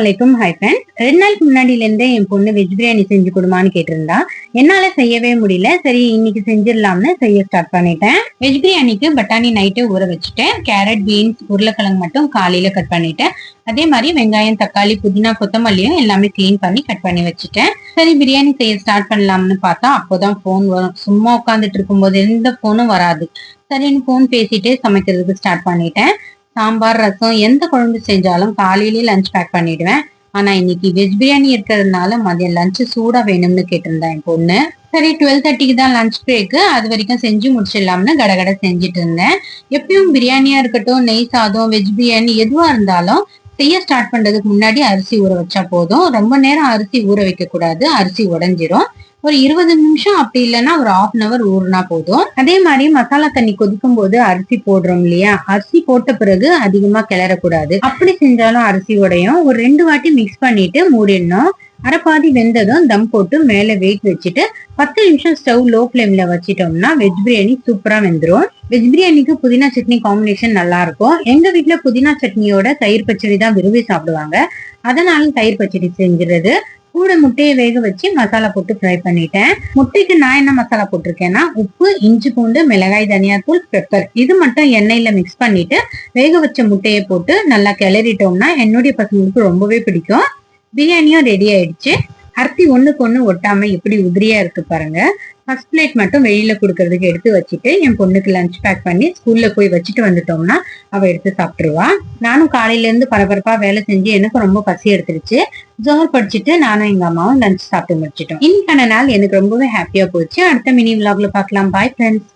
வலைக்கும் hi friends ரெண்டு நாளுக்கு முன்னாடிலேருந்தே என் பொண்ணு வெஜ் பிரியாணி செஞ்சு கொடுமான்னு கேட்டிருந்தா. என்னால செய்யவே முடியல. சரி இன்னைக்கு செஞ்சிடலாம்னு செய்ய ஸ்டார்ட் பண்ணிட்டேன். வெஜ் பிரியாணிக்கு பட்டாணி நைட்டு ஊற வச்சுட்டேன். கேரட் பீன்ஸ் உருளைக்கிழங்கு மட்டும் காலையில கட் பண்ணிட்டேன். அதே மாதிரி வெங்காயம் தக்காளி புதினா கொத்தமல்லியும் எல்லாமே க்ளீன் பண்ணி கட் பண்ணி வச்சுட்டேன். சரி பிரியாணி செய்ய ஸ்டார்ட் பண்ணலாம்னு பார்த்தா அப்போதான் ஃபோன் வரும். சும்மா உட்காந்துட்டு இருக்கும்போது எந்த ஃபோனும் வராது. சரின்னு ஃபோன் பேசிட்டு சமைக்கிறதுக்கு ஸ்டார்ட் பண்ணிட்டேன். சாம்பார் ரசம் எந்த குழம்பு செஞ்சாலும் காலையிலேயே லஞ்ச் பேக் பண்ணிடுவேன். ஆனா இன்னைக்கு வெஜ் பிரியாணி இருக்கிறதுனால மதியம் லஞ்ச் சூடா வேணும்னு கேட்டிருந்தேன் என் பொண்ணு. சரி டுவெல் தேர்ட்டிக்கு தான் லஞ்ச் பிரேக்கு அது வரைக்கும் செஞ்சு முடிச்சிடலாம்னு கடகட செஞ்சுட்டு இருந்தேன். எப்பயும் பிரியாணியா இருக்கட்டும் நெய் சாதம் வெஜ் பிரியாணி எதுவா இருந்தாலும் செய்ய ஸ்டார்ட் பண்றதுக்கு முன்னாடி அரிசி ஊற வச்சா போதும். ரொம்ப நேரம் அரிசி ஊற வைக்க கூடாது அரிசி உடஞ்சிரும். ஒரு இருபது நிமிஷம் அப்படி இல்லைன்னா ஒரு ஆஃப் அன் அவர் ஊறுனா போதும். அதே மாதிரி மசாலா தண்ணி கொதிக்கும் போது அரிசி போடுறோம் இல்லையா? அரிசி போட்ட பிறகு அதிகமா கிளறக்கூடாது. அப்படி செஞ்சாலும் அரிசி உடையும். ஒரு ரெண்டு வாட்டி மிக்ஸ் பண்ணிட்டு மூடிடணும். அரைப்பாதி வெந்ததும் தம் போட்டு மேல வெயிட் வச்சுட்டு பத்து நிமிஷம் ஸ்டவ் லோ ஃப்ளேம்ல வச்சிட்டோம்னா வெஜ் பிரியாணி சூப்பரா வெந்துடும் வெஜ் பிரியாணிக்கு புதினா சட்னி காம்பினேஷன் நல்லா இருக்கும் எங்க வீட்டுல புதினா சட்னியோட தயிர் பச்சடி தான் விரும்பி சாப்பிடுவாங்க. அதனால தயிர் பச்சடி செஞ்சுறது கூட முட்டையை வேக வச்சு மசாலா போட்டு ஃப்ரை பண்ணிட்டேன். முட்டைக்கு நான் என்ன மசாலா போட்டிருக்கேன்னா உப்பு இஞ்சி பூண்டு மிளகாய் தனியாத்தூள் பெப்பர் இது மட்டும் எண்ணெயில மிக்ஸ் பண்ணிட்டு வேக வச்ச முட்டையை போட்டு நல்லா கிளறிட்டோம்னா என்னுடைய பசங்களுக்கு ரொம்பவே பிடிக்கும். பிரியாணியும் ரெடி ஆயிடுச்சு. அரிசி ஒண்ணுக்கு ஒண்ணு ஒட்டாம எப்படி உதிரியா இருக்கு பாருங்க. ஃபர்ஸ்ட் பிளேட் மட்டும் வெளியில கொடுக்கறதுக்கு எடுத்து வச்சுட்டு என் பொண்ணுக்கு லஞ்ச் பேக் பண்ணி ஸ்கூல்ல போய் வச்சுட்டு வந்துட்டோம்னா அவ எடுத்து சாப்பிட்டுருவா. நானும் காலையில இருந்து பரபரப்பா வேலை செஞ்சு எனக்கு ரொம்ப பசி எடுத்துருச்சு. ஜோர் படிச்சுட்டு நானும் எங்க அம்மாவும் லஞ்ச் சாப்பிட்டு முடிச்சிட்டோம். இன்னைக்கான நாள் எனக்கு ரொம்பவே ஹாப்பியா போச்சு. அடுத்த மினி விலாக்ல பார்க்கலாம். Bye friends